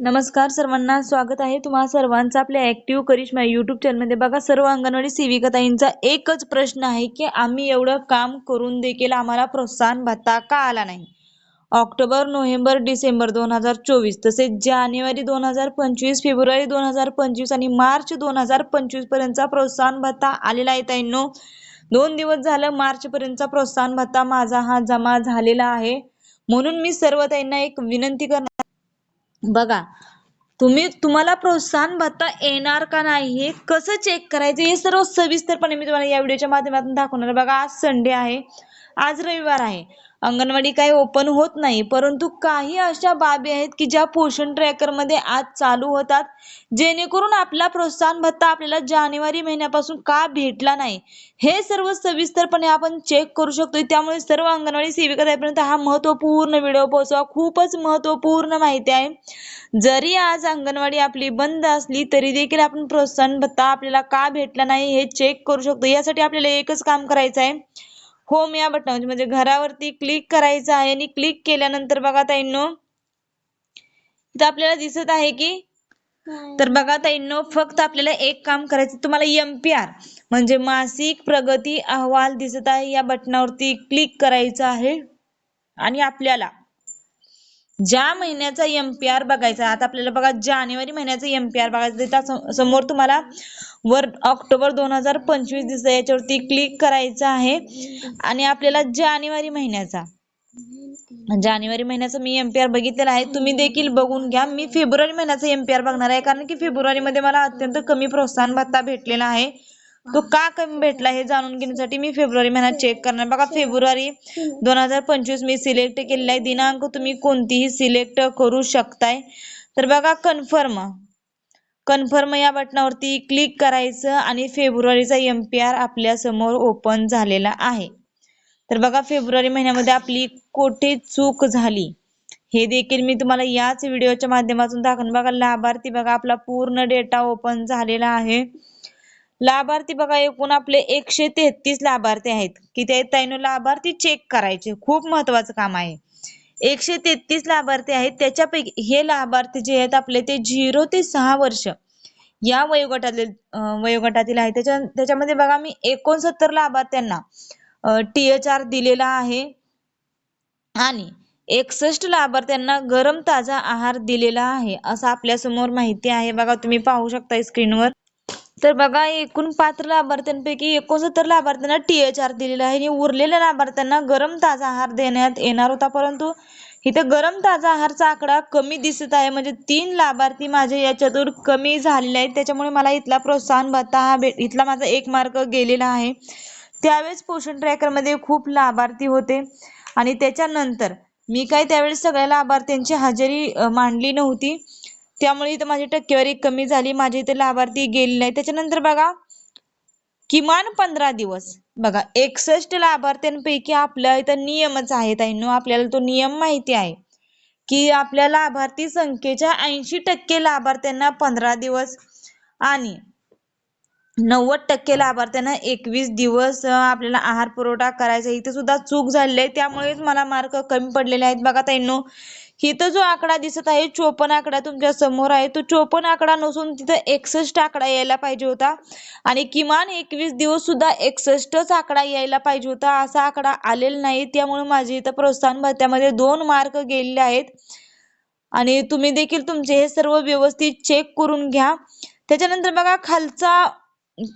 नमस्कार सर्वांना स्वागत आहे तुम्हा सर्वांचं आपल्या ऍक्टिव्ह करिश्मा युट्यूब चॅनलमध्ये बघा सर्व अंगणवाडी सेविकाताईंचा एकच प्रश्न आहे की आम्ही एवढं काम करून देखील आम्हाला प्रोत्साहन भत्ता का आला नाही? ऑक्टोबर नोव्हेंबर डिसेंबर दोन हजार चोवीस तसेच जानेवारी दोन हजार पंचवीस फेब्रुवारी दोन हजार पंचवीस आणि मार्च दोन हजार पंचवीस पर्यंतचा प्रोत्साहन भत्ता आलेला आहे ताईंनो. दोन दिवस झालं मार्चपर्यंतचा प्रोत्साहन भत्ता माझा हा जमा झालेला आहे. म्हणून मी सर्व ताईंना एक विनंती करणार बघा तुम्ही तुम्हाला प्रोत्साहन भत्ता येणार का नाही हे कसं चेक करायचं हे सर्व सविस्तरपणे मी तुम्हाला या व्हिडिओच्या माध्यमातून दाखवणार आहे. बघा आज संडे आहे आज रविवार आहे. अंगणवाडी काही ओपन होत नाही परंतु काही अशा बाबी आहेत की ज्या पोषण ट्रॅकरमध्ये आज चालू होतात. जेणेकरून आपला प्रोत्साहन भत्ता आपल्याला जानेवारी महिन्यापासून का भेटला नाही हे सर्व सविस्तरपणे आपण चेक करू शकतो त्यामुळे सर्व अंगणवाडी सेविका हा महत्त्वपूर्ण व्हिडिओ पोहोचवा. खूपच महत्त्वपूर्ण माहिती आहे. जरी आज अंगणवाडी आपली बंद असली तरी देखील आपण प्रोत्साहन भत्ता आपल्याला का भेटला नाही हे चेक करू शकतो यासाठी आपल्याला एकच काम करायचं आहे. होम या बटनावर म्हणजे घरावरती क्लिक करायचं आहे आणि क्लिक केल्यानंतर बघा ताईंनो इथं आपल्याला दिसत आहे की तर बघा ताईंनो फक्त आपल्याला एक काम करायचं तुम्हाला एम पी आर म्हणजे मासिक प्रगती अहवाल दिसत आहे या बटनावरती क्लिक करायचं आहे. आणि आपल्याला ज्या महिन्याचा एम पी आर बघायचा आता आपल्याला बघा जानेवारी महिन्याचा एम पी आर बघायचा समोर तुम्हाला वर ऑक्टोबर दोन हजार पंचवीस दिसत याच्यावरती क्लिक करायचं आहे. आणि आपल्याला जानेवारी महिन्याचा. जानेवारी महिन्याचा मी एमपीआर बघितलेला आहे. तुम्ही देखील बघून घ्या. मी फेब्रुवारी महिन्याचा एमपीआर बघणार आहे. कारण की फेब्रुवारीमध्ये मला अत्यंत कमी प्रोत्साहन भत्ता भेटलेला आहे. तो का कमी भेटला हे जाणून घेण्यासाठी मी फेब्रुवारी महिन्यात चेक करणार. बघा फेब्रुवारी दोन हजार पंचवीस मी सिलेक्ट केलेला आहे. दिनांक तुम्ही कोणतीही सिलेक्ट करू शकताय. तर बघा कन्फर्म कन्फर्म या बटनावरती क्लिक करायचं आणि फेब्रुवारीचा एम पी आर आपल्यासमोर ओपन झालेला आहे. तर बघा फेब्रुवारी महिन्यामध्ये आपली कोठे चूक झाली? हे देखील मी तुम्हाला याच व्हिडिओच्या माध्यमातून दाखवून बघा. लाभार्थी बघा आपला पूर्ण डेटा ओपन झालेला आहे. लाभार्थी बघा एकूण आपले एकशे तेहतीस लाभार्थी आहेत. किती आहेत ताईनो लाभार्थी चेक करायचे. खूप महत्वाचं काम आहे. एकशे तेहतीस लाभार्थी आहेत. त्याच्यापैकी हे लाभार्थी जे आहेत आपले ते झिरो ते सहा वर्ष या वयोगटातील वयोगटातील आहे त्याच्या त्याच्यामध्ये बघा मी एकोणसत्तर लाभार्थ्यांना टी एच आर दिलेला आहे. आणि एकसष्ट लाभार्थ्यांना गरम ताजा आहार दिलेला आहे. असं आपल्यासमोर माहिती आहे. बघा तुम्ही पाहू शकता स्क्रीनवर तर बघा एकूण पात्र लाभार्थ्यांपैकी एकोणसत्तर लाभार्थ्यांना टी एच आर दिलेला आहे. आणि उरलेल्या लाभार्थ्यांना गरम ताजा आहार देण्यात येणार होता. परंतु इथं गरम ताजा आहारचा आकडा कमी दिसत आहे. म्हणजे तीन लाभार्थी माझे याच्यातून कमी झालेले आहेत. त्याच्यामुळे मला इथला प्रोत्साहन भत्ता हा भेट इथला माझा एक मार्क गेलेला आहे. त्यावेळेस पोषण ट्रॅकरमध्ये खूप लाभार्थी होते. आणि त्याच्यानंतर मी काय त्यावेळेस सगळ्या लाभार्थ्यांची हजेरी मांडली नव्हती. त्यामुळे इथं माझी टक्केवारी कमी झाली. माझे इथे लाभार्थी गेले नाही त्याच्यानंतर बघा किमान पंधरा दिवस. बघा एकसष्ट लाभार्थ्यांपैकी आपल्या इथं नियमच आहे ताईंनो आपल्याला तो नियम माहिती आहे की आपल्या लाभार्थी संख्येच्या ऐंशी टक्के लाभार्थ्यांना पंधरा दिवस आणि नव्वद टक्के लाभार्थ्यांना एकवीस दिवस आपल्याला आहार पुरवठा करायचा इथे सुद्धा चूक झालेली आहे. त्यामुळेच मला मार्क कमी पडलेले आहेत. बघा ताईंनो इथं जो आकडा दिसत आहे चोपन्न आकडा तुमच्यासमोर आहे. तो चोपन्न आकडा नसून तिथं एकसष्ट आकडा यायला पाहिजे होता. आणि किमान एकवीस दिवस सुद्धा एकसष्टच आकडा यायला पाहिजे होता. असा आकडा आलेला नाही. त्यामुळे माझे इथं प्रोत्साहन भत्त्यामध्ये दोन मार्क गेलेले आहेत. आणि तुम्ही देखील तुमचे हे सर्व व्यवस्थित चेक करून घ्या. त्याच्यानंतर बघा खालचा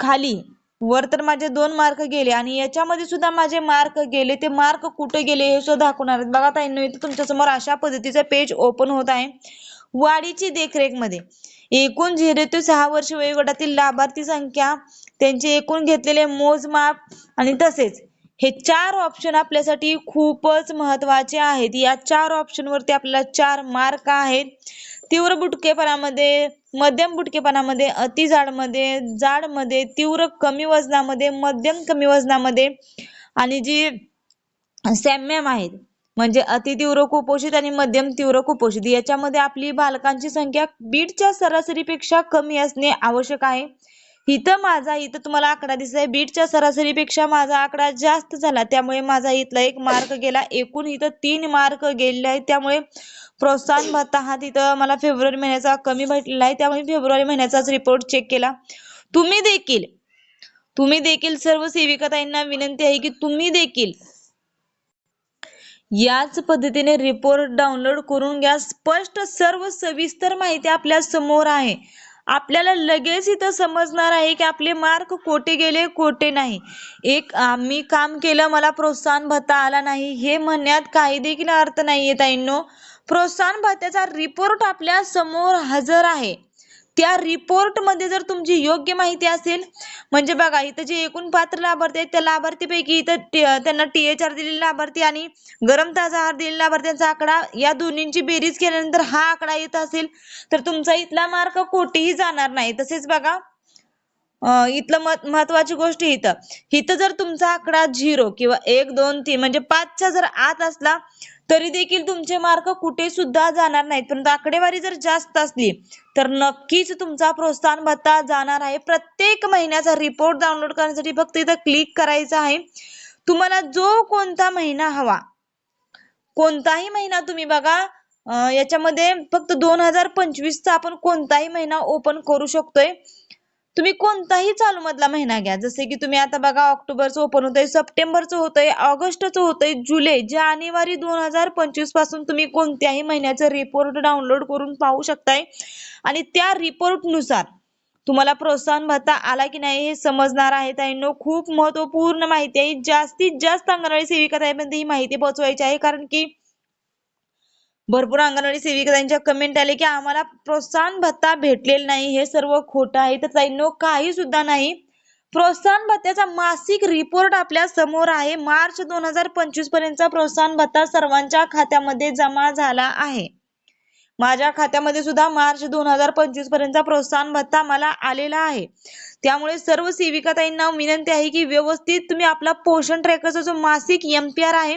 खाली वर तर माझे दोन मार्क गेले आणि याच्यामध्ये सुद्धा माझे मार्क गेले. ते मार्क कुठे गेले हे सुद्धा दाखवणार आहेत. बघा ताईंनो इथं तुमच्यासमोर अशा पद्धतीचं पेज ओपन होत आहे. वाढीची देखरेखमध्ये एकूण झिरो ते सहा वर्ष वयोगटातील लाभार्थी संख्या त्यांचे एकूण घेतलेले मोजमाप आणि तसेच हे चार ऑप्शन आपल्यासाठी खूपच महत्त्वाचे आहेत. या चार ऑप्शन वरती आपल्याला चार मार्क आहेत. तीव्र बुटकेपणामध्ये मध्यम बुटकेपणामध्ये अति जाडमध्ये जाडमध्ये तीव्र कमी वजनामध्ये मध्यम कमी वजनामध्ये आणि जी सॅम्यम आहेत म्हणजे अति तीव्र कुपोषित आणि मध्यम तीव्र कुपोषित याच्यामध्ये आपली बालकांची संख्या बीडच्या सरासरीपेक्षा कमी असणे आवश्यक आहे. इथं माझा इथं तुम्हाला आकडा दिसत आहे बीटच्या सरासरीपेक्षा माझा आकडा जास्त झाला. त्यामुळे माझा इथला एक मार्क गेला. एकूण इथं तीन मार्क गेलेले आहेत. त्यामुळे प्रोत्साहन भत्ता हा तिथं मला फेब्रुवारी महिन्याचा कमी भेटलेला आहे. त्यामुळे फेब्रुवारी महिन्याचाच रिपोर्ट चेक केला. तुम्ही देखील तुम्ही देखील सर्व सेविकाताईंना विनंती आहे की तुम्ही देखील याच पद्धतीने रिपोर्ट डाउनलोड करून घ्या. स्पष्ट सर्व सविस्तर माहिती आपल्यासमोर आहे. आपल्याला लगेच इथं समजणार आहे की आपले मार्क कोठे गेले कोठे नाही. एक आम्ही काम केलं मला प्रोत्साहन भत्ता आला नाही. हे म्हणण्यात काही देखील अर्थ नाहीये ताईंनो. प्रोत्साहन भत्त्याचा रिपोर्ट आपल्यासमोर हजर आहे. त्या रिपोर्टमध्ये जर तुमची योग्य माहिती असेल म्हणजे बघा इथं जे एकूण पात्र लाभार्थी आहेत त्या लाभार्थीपैकी इथं टी- त्यांना टीएचआर दिलेली लाभार्थी आणि गरम ताजा आहार दिलेला लाभार्थ्यांचा आकडा या दोन्हींची बेरीज केल्यानंतर हा आकडा येत असेल तर तुमचा इथला मार्क कोठेही जाणार नाही. तसेच बघा इथलं मत महत्वाची गोष्ट इथं. इथं जर तुमचा आकडा झिरो किंवा एक दोन तीन म्हणजे पाचच्या जर आत असला तरी देखील तुमचे मार्क कुठे सुद्धा जाणार नाहीत. परंतु आकडेवारी जर जास्त असली तर नक्कीच तुमचा प्रोत्साहन भत्ता जाणार आहे. प्रत्येक महिन्याचा रिपोर्ट डाउनलोड करण्यासाठी फक्त इथं क्लिक करायचं आहे. तुम्हाला जो कोणता महिना हवा कोणताही महिना तुम्ही बघा याच्यामध्ये फक्त दोन हजार पंचवीसचा आपण कोणताही महिना ओपन करू शकतोय. तुम्ही कोणताही चालू मधला महिना घ्या. जसे की तुम्ही आता बघा ऑक्टोबरचं ओपन होतंय सप्टेंबरचं होतंय ऑगस्टचं होतंय जुलै जानेवारी दोन हजार पंचवीसपासून तुम्ही कोणत्याही महिन्याचं रिपोर्ट डाउनलोड करून पाहू शकताय. आणि त्या रिपोर्टनुसार तुम्हाला प्रोत्साहन भत्ता आला की नाही हे समजणार आहे ताईंनो. खूप महत्त्वपूर्ण माहिती आहे. जास्तीत जास्त अंगणवाडी सेविका ताईंपर्यंत ही माहिती पोहोचवायची आहे. कारण की भरपूर अंगणवाडी सेविकांच्या कमेंट आले की आम्हाला प्रोत्साहन भत्ता भेटलेला नाही. हे सर्व खोटं आहे. तर ताईनो काही सुद्धा नाही. प्रोत्साहन भत्त्याचा मासिक रिपोर्ट आपल्यासमोर आहे. मार्च दोन हजार पंचवीस पर्यंतचा प्रोत्साहन भत्ता सर्वांच्या खात्यामध्ये जमा झाला आहे. माझ्या खात्यामध्ये सुद्धा मार्च दोन हजार पंचवीस पर्यंतचा प्रोत्साहन भत्ता मला आलेला आहे. त्यामुळे सर्व सेविकाताईंना विनंती आहे की व्यवस्थित तुम्ही आपला पोषण ट्रॅकरचा जो मासिक एम पी आर आहे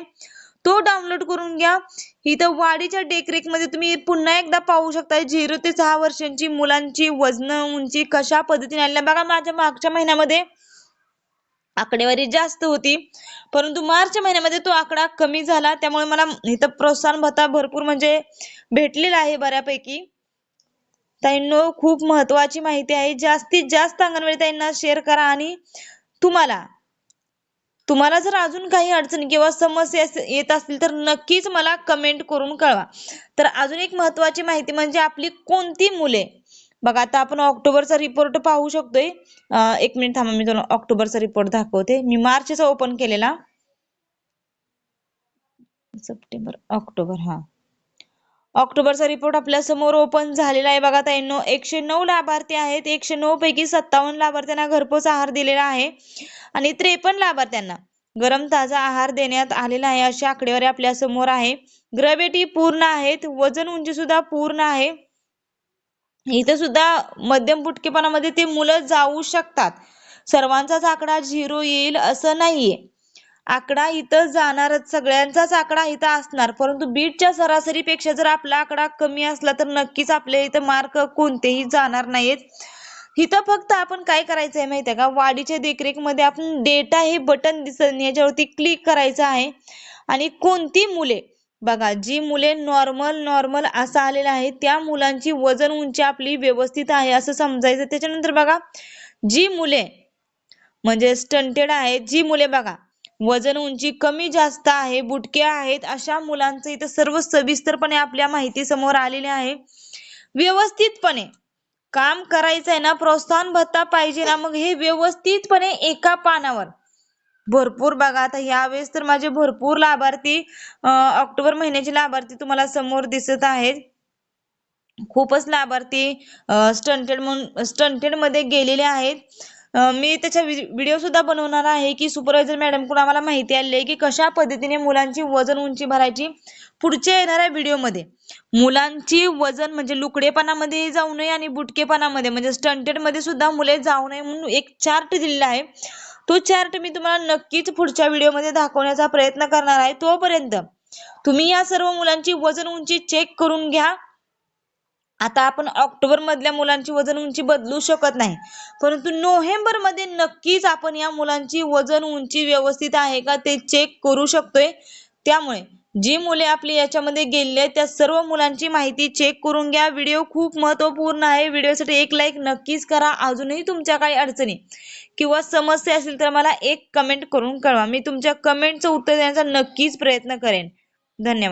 तो डाउनलोड करून घ्या. इथं वाढीच्या देखरेखमध्ये तुम्ही पुन्हा एकदा पाहू शकता झिरो ते सहा वर्षांची मुलांची वजन उंची कशा पद्धतीने आलेल्या. बघा माझ्या मागच्या महिन्यामध्ये आकडेवारी जास्त होती. परंतु मार्च महिन्यामध्ये तो आकडा कमी झाला. त्यामुळे मला इथं प्रोत्साहन भत्ता भरपूर म्हणजे भेटलेला आहे बऱ्यापैकी. ताईंनो खूप महत्वाची माहिती आहे. जास्तीत जास्त अंगणवाडी ताईंना शेअर करा आणि तुम्हाला तुम्हाला जर अजून काही अडचण किंवा समस्या येत असतील तर नक्कीच मला कमेंट करून कळवा. तर अजून एक महत्वाची माहिती म्हणजे आपली कोणती मुले? बघा आता आपण ऑक्टोबरचा रिपोर्ट पाहू शकतोय. एक मिनिट थांबा मी तुम्हाला ऑक्टोबरचा रिपोर्ट दाखवते. मी मार्चचा ओपन केलेला. सप्टेंबर ऑक्टोबर हा. ऑक्टोबरचा रिपोर्ट आपल्यासमोर ओपन झालेला आहे. बघा ताईंनो एकशे नऊ लाभार्थी आहेत. एकशे नऊ पैकी सत्तावन्न लाभार्थ्यांना घरपोच आहार दिलेला आहे. आणि त्रेपन्न लाभार्थ्यांना गरम ताजा आहार देण्यात आलेला आहे अशी आकडेवारी आपल्यासमोर आहे. ग्रॅव्हिटी पूर्ण आहेत. वजन उंची सुद्धा पूर्ण आहे. इथं सुद्धा मध्यम फुटकेपणामध्ये ते मुलं जाऊ शकतात. सर्वांचाच आकडा झिरो येईल असं नाहीये. आकडा इथं जाणारच सगळ्यांचाच आकडा इथं असणार. परंतु बीटच्या सरासरीपेक्षा जर आपला आकडा कमी असला तर नक्कीच आपल्या इथं मार्क कोणतेही जाणार नाहीत. इथं फक्त आपण काय करायचंय माहितीये का? वाढीच्या देखरेखमध्ये आपण डेटा हे बटन दिसत याच्यावरती क्लिक करायचं आहे. आणि कोणती मुले? बघा जी मुले नॉर्मल नॉर्मल असं आलेलं आहे त्या मुलांची वजन उंची आपली व्यवस्थित आहे असं समजायचं. त्याच्यानंतर बघा जी मुले म्हणजे स्टंटेड आहेत जी मुले बघा वजन उंची कमी जास्त आहे बुटके आहेत अशा मुलांचं इथं सर्व सविस्तरपणे आपल्या माहिती समोर आलेले आहे. व्यवस्थितपणे काम करायचं आहे ना प्रोत्साहन भत्ता पाहिजे ना मग हे व्यवस्थितपणे एका पानावर. भरपूर बघा आता यावेळेस तर माझे भरपूर लाभार्थी ऑक्टोबर महिन्याचे लाभार्थी तुम्हाला समोर दिसत आहेत. खूपच लाभार्थी स्टंटेड म्हणून स्टंटेडमध्ये गेलेले आहेत. मी त्याच्या व्हिडिओ सुद्धा बनवणार आहे की सुपरवायझर मॅडमकडून आम्हाला माहिती आली आहे की कशा पद्धतीने मुलांची वजन उंची भरायची पुढच्या येणाऱ्या व्हिडिओमध्ये मुलांची वजन म्हणजे लुकडेपणामध्ये जाऊ नये आणि बुटकेपणामध्ये म्हणजे स्टंटेडमध्ये सुद्धा मुले जाऊ नये म्हणून एक चार्ट दिलेला आहे. तो चार्ट मी तुम्हाला नक्कीच पुढच्या व्हिडिओमध्ये दाखवण्याचा प्रयत्न करणार आहे. तोपर्यंत तुम्ही या सर्व मुलांची वजन उंची चेक करून घ्या. आता आपण ऑक्टोबर मधल्या मुलांची वजन उंची बदलू शकत नाही. परंतु नोव्हेंबरमध्ये नक्कीच आपण या मुलांची वजन उंची व्यवस्थित आहे का ते चेक करू शकतोय. त्यामुळे जी मुले आपली याच्यामध्ये गेलेली त्या सर्व मुलांची माहिती चेक करून घ्या. व्हिडिओ खूप महत्त्वपूर्ण आहे. व्हिडिओसाठी एक लाईक नक्कीच करा. अजूनही तुमच्या काही अडचणी किंवा समस्या असेल तर मला एक कमेंट करून कळवा. मी तुमच्या कमेंटचं उत्तर देण्याचा नक्कीच प्रयत्न करेन. धन्यवाद.